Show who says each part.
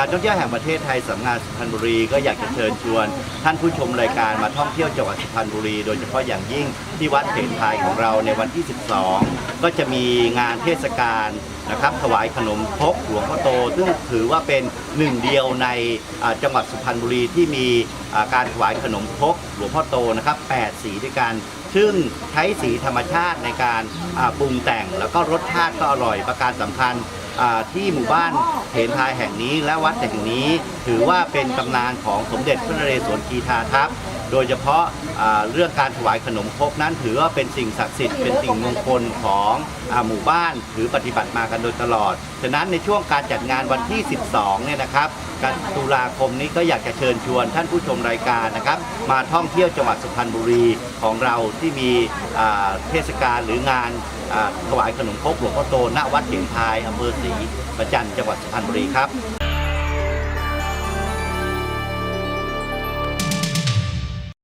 Speaker 1: การท่องเที่ยวแห่งประเทศไทยสำนักงานสุพรรณบุรีก็อยากจะเชิญชวน ท่านผู้ชมรายการมาท่องเที่ยวจังหวัดสุพรรณบุรี โดยเฉพาะอย่างยิ่งที่วัดเถนพายของเราในวันที่ 12 ก็จะมีงานเทศกาลนะครับถวายขนมพกหลวงพ่อโต ซึ่งถือว่าเป็นหนึ่งเดียวในจังหวัดสุพรรณบุรีที่มีการถวายขนมพกหลวงพ่อโตนะครับ8สีด้วยกันซึ่งใช้สีธรรมชาติในการปรุงแต่ง แล้วก็รสชาติก็อร่อยประการสำคัญ ที่หมู่บ้านเถนทายแห่งนี้และวัดแห่งนี้ ถือว่าเป็นตำนานของสมเด็จพระนเรศวรกีทาทัพ โดยเฉพาะเรื่องการถวายขนมครกนั้นถือว่าเป็นสิ่งศักดิ์สิทธิ์เป็นสิ่งมงคลของอหมู่บ้านถือปฏิบัติมากันโดยตลอด ฉะนั้นในช่วงการจัดงานวันที่ 12 เนี่ยนะครับการตุลาคมนี้ก็อยากจะเชิญชวนท่านผู้ชมรายการนะครับ มาท่องเที่ยวจังหวัดสุพรรณบุรีของเราที่มีเทศกาลหรืองานถวายขนมครกหลวงพ่อโตณวัดเขียงพายอำเภอศรีประจันจังหวัดสุพรรณบุรีครับ